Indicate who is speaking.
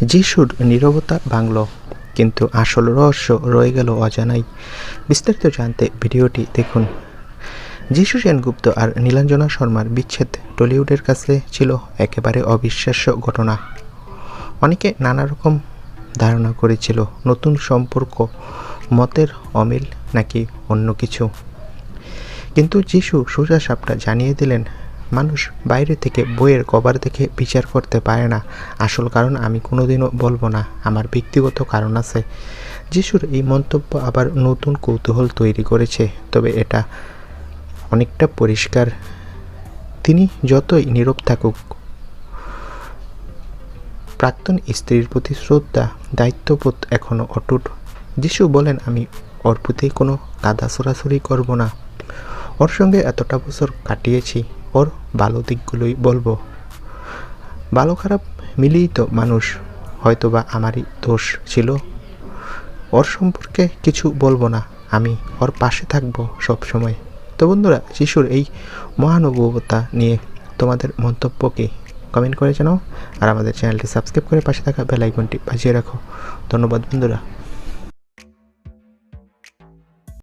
Speaker 1: যিশুর নীরবতা ভাঙল, কিন্তু আসল রহস্য রয়ে গেল অজানাই। বিস্তারিত জানতে ভিডিওটি দেখুন। যিশু সেনগুপ্ত আর নীলাঞ্জনা শর্মার বিচ্ছেদ টলিউডের কাছে ছিল একেবারে অবিশ্বাস্য ঘটনা। অনেকে নানা রকম ধারণা করেছিল, নতুন সম্পর্ক, মতের অমিল নাকি অন্য কিছু। কিন্তু যিশু সোজা সাপটা জানিয়ে দিলেন মানুষ বাইরে থেকে বইয়ের কভার দেখে বিচার করতে পারে না। আসল কারণ আমি কোনোদিনও বলব না, আমার ব্যক্তিগত কারণ আছে। যিশুর এই মন্তব্য আবার নতুন কৌতূহল তৈরি করেছে, তবে এটা অনেকটা পরিষ্কার। তিনি যতই নীরব থাকুক, প্রাক্তন স্ত্রীর প্রতি শ্রদ্ধা, দায়িত্ববোধ এখনও অটুট। যিশু বলেন, আমি ওর প্রতি কোনো কাদা সরাসরি করব না। ওর সঙ্গে এতটা বছর কাটিয়েছি ওর ভালো দিকগুলোই বলব। ভালো খারাপ মিলিয়েই তো মানুষ, হয়তোবা আমারই দোষ ছিল। ওর সম্পর্কে কিছু বলব না, আমি ওর পাশে থাকব সব সময় তো বন্ধুরা, শিশুর এই মহানুভবতা নিয়ে তোমাদের মন্তব্য কি? কমেন্ট করে জানাও, আর আমাদের চ্যানেলটি সাবস্ক্রাইব করে পাশে থাকা বেল আইকনটি বাজিয়ে রাখো। ধন্যবাদ বন্ধুরা।